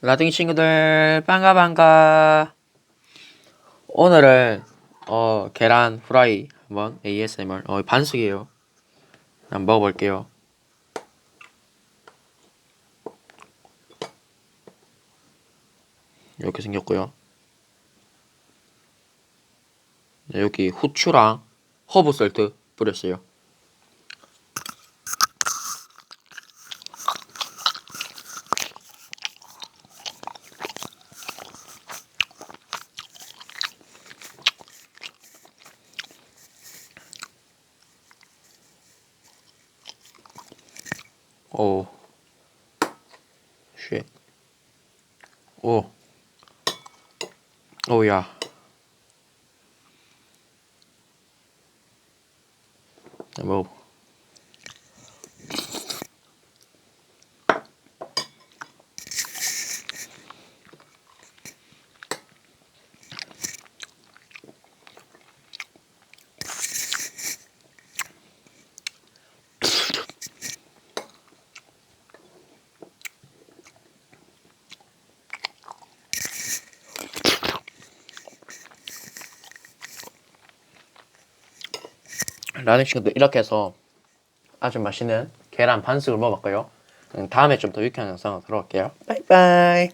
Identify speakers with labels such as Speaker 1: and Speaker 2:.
Speaker 1: 라둥이 친구들 반가 반가. 오늘은 어 계란 후라이 한번 ASMR 어 반숙이에요. 한번 먹어볼게요. 이렇게 생겼고요. 네, 여기 후추랑 허브 솔트 뿌렸어요 오 쉣. 오. 오야. 뭐. 라는 친구들 이렇게 해서 아주 맛있는 계란 반숙을 먹어봤고요. 음, 다음에 좀 더 유쾌한 영상으로 돌아올게요. 바이바이.